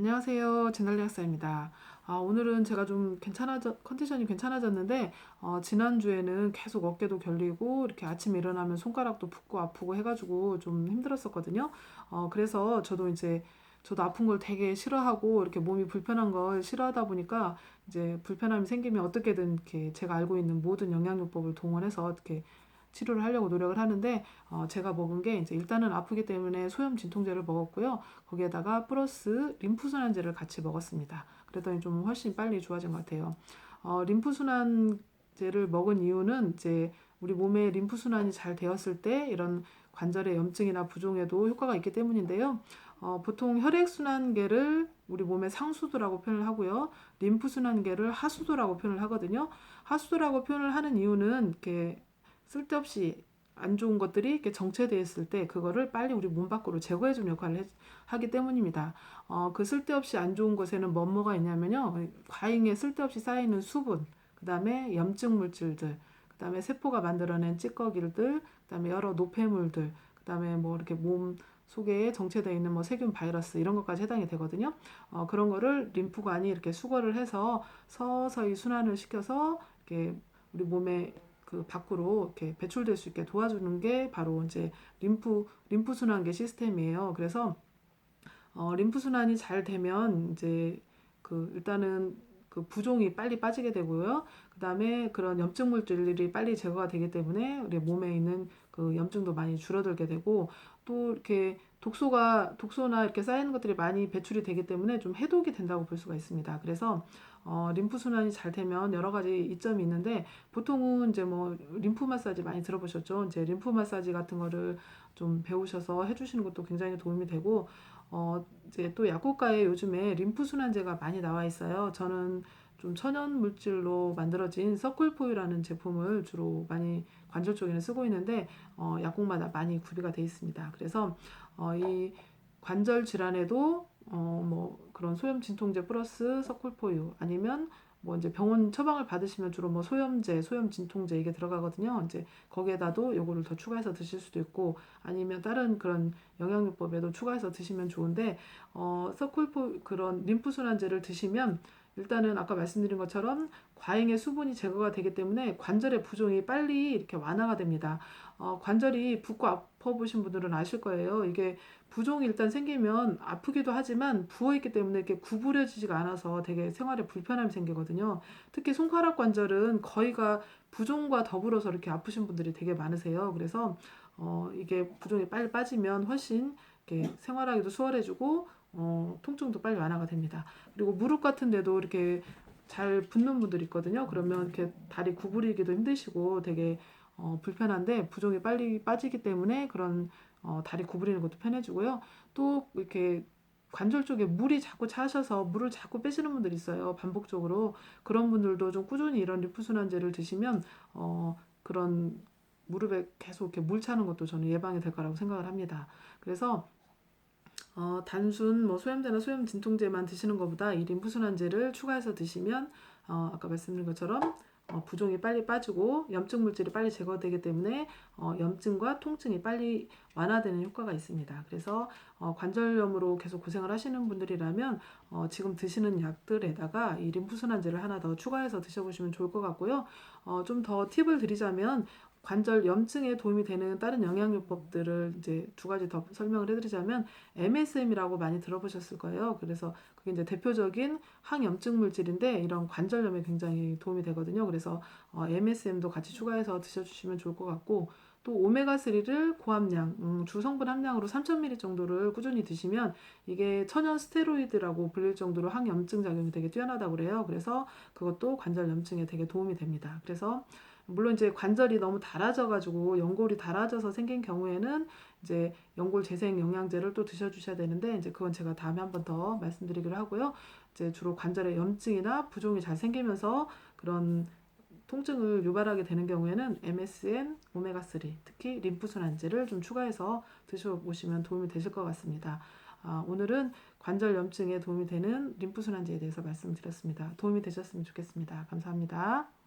안녕하세요. 진달리 학사입니다. 아, 오늘은 제가 좀 괜찮아져, 컨디션이 괜찮아졌는데, 어, 지난주에는 계속 어깨도 결리고, 이렇게 아침에 일어나면 손가락도 붓고 아프고 해가지고 좀 힘들었었거든요. 어, 그래서 저도 이제, 저도 아픈 걸 되게 싫어하고, 이렇게 몸이 불편한 걸 싫어하다 보니까, 이제 불편함이 생기면 어떻게든 이렇게 제가 알고 있는 모든 영양요법을 동원해서 이렇게 치료를 하려고 노력을 하는데 어, 제가 먹은 게 이제 일단은 아프기 때문에 소염 진통제를 먹었고요. 거기에다가 플러스 림프순환제를 같이 먹었습니다. 그랬더니 좀 훨씬 빨리 좋아진 것 같아요. 어, 림프순환제를 먹은 이유는 이제 우리 몸에 림프순환이 잘 되었을 때 이런 관절의 염증이나 부종에도 효과가 있기 때문인데요. 어, 보통 혈액순환계를 우리 몸의 상수도라고 표현을 하고요. 림프순환계를 하수도라고 표현을 하거든요. 하수도라고 표현을 하는 이유는 이렇게 쓸데없이 안 좋은 것들이 이렇게 정체되어 있을 때 그거를 빨리 우리 몸 밖으로 제거해 주는 역할을 해, 하기 때문입니다. 어, 그 쓸데없이 안 좋은 것에는 뭐뭐가 있냐면요. 과잉에 쓸데없이 쌓이는 수분, 그 다음에 염증 물질들, 그 다음에 세포가 만들어낸 찌꺼기들, 그 다음에 여러 노폐물들, 그 다음에 뭐 이렇게 몸 속에 정체되어 있는 뭐 세균 바이러스 이런 것까지 해당이 되거든요. 어, 그런 거를 림프관이 이렇게 수거를 해서 서서히 순환을 시켜서 이렇게 우리 몸에 그 밖으로 이렇게 배출될 수 있게 도와주는 게 바로 이제 림프 림프 순환계 시스템이에요. 그래서 어, 림프 순환이 잘 되면 이제 그 일단은 그 부종이 빨리 빠지게 되고요. 그 다음에 그런 염증 물질들이 빨리 제거가 되기 때문에 우리 몸에 있는 그 염증도 많이 줄어들게 되고 또 이렇게 독소가 독소나 이렇게 쌓이는 것들이 많이 배출이 되기 때문에 좀 해독이 된다고 볼 수가 있습니다. 그래서 어, 림프 순환이 잘 되면 여러 가지 이점이 있는데 보통은 이제 뭐 림프 마사지 많이 들어보셨죠? 이제 림프 마사지 같은 거를 좀 배우셔서 해주시는 것도 굉장히 도움이 되고 어, 이제 또 약국가에 요즘에 림프 순환제가 많이 나와 있어요. 저는 좀 천연 물질로 만들어진 서클포유라는 제품을 주로 많이 관절 쪽에는 쓰고 있는데 어, 약국마다 많이 구비가 돼 있습니다. 그래서 어, 이 관절 질환에도 어, 뭐 그런 소염 진통제 플러스 서쿨포유 아니면 뭐 이제 병원 처방을 받으시면 주로 뭐 소염제, 소염 진통제 이게 들어가거든요. 이제 거기에다도 요거를 더 추가해서 드실 수도 있고 아니면 다른 그런 영양요법에도 추가해서 드시면 좋은데 어 서쿨포 그런 림프순환제를 드시면 일단은 아까 말씀드린 것처럼 과잉의 수분이 제거가 되기 때문에 관절의 부종이 빨리 이렇게 완화가 됩니다. 어, 관절이 붓고 아파 보신 분들은 아실 거예요. 이게 부종이 일단 생기면 아프기도 하지만 부어있기 때문에 이렇게 구부려지지가 않아서 되게 생활에 불편함이 생기거든요. 특히 손가락 관절은 거의가 부종과 더불어서 이렇게 아프신 분들이 되게 많으세요. 그래서 어, 이게 부종이 빨리 빠지면 훨씬 이렇게 생활하기도 수월해지고 어, 통증도 빨리 완화가 됩니다. 그리고 무릎 같은 데도 이렇게 잘 붓는 분들 있거든요. 그러면 이렇게 다리 구부리기도 힘드시고 되게 어, 불편한데 부종이 빨리 빠지기 때문에 그런 어, 다리 구부리는 것도 편해지고요. 또 이렇게 관절 쪽에 물이 자꾸 차셔서 물을 자꾸 빼시는 분들 있어요. 반복적으로 그런 분들도 좀 꾸준히 이런 리프순환제를 드시면 어, 그런 무릎에 계속 이렇게 물 차는 것도 저는 예방이 될 거라고 생각을 합니다. 그래서 어, 단순 뭐 소염제나 소염 진통제만 드시는 것보다 이 림프순환제를 추가해서 드시면 어, 아까 말씀드린 것처럼 어, 부종이 빨리 빠지고 염증 물질이 빨리 제거되기 때문에 어, 염증과 통증이 빨리 완화되는 효과가 있습니다. 그래서 어, 관절염으로 계속 고생을 하시는 분들이라면 어, 지금 드시는 약들에다가 이 림프순환제를 하나 더 추가해서 드셔보시면 좋을 것 같고요. 어, 좀 더 팁을 드리자면 관절 염증에 도움이 되는 다른 영양요법들을 이제 두 가지 더 설명을 해드리자면 MSM이라고 많이 들어보셨을 거예요. 그래서 그게 이제 대표적인 항염증 물질인데 이런 관절염에 굉장히 도움이 되거든요. 그래서 어, MSM도 같이 추가해서 드셔주시면 좋을 것 같고 또 오메가3를 고함량, 음, 주성분 함량으로 3000ml 정도를 꾸준히 드시면 이게 천연 스테로이드라고 불릴 정도로 항염증 작용이 되게 뛰어나다고 그래요. 그래서 그것도 관절 염증에 되게 도움이 됩니다. 그래서 물론 이제 관절이 너무 닳아져가지고 연골이 닳아져서 생긴 경우에는 이제 연골 재생 영양제를 또 드셔주셔야 되는데 이제 그건 제가 다음에 한 번 더 말씀드리기로 하고요. 이제 주로 관절에 염증이나 부종이 잘 생기면서 그런 통증을 유발하게 되는 경우에는 MSM, 오메가3, 특히 림프순환제를 좀 추가해서 드셔보시면 도움이 되실 것 같습니다. 아, 오늘은 관절 염증에 도움이 되는 림프순환제에 대해서 말씀드렸습니다. 도움이 되셨으면 좋겠습니다. 감사합니다.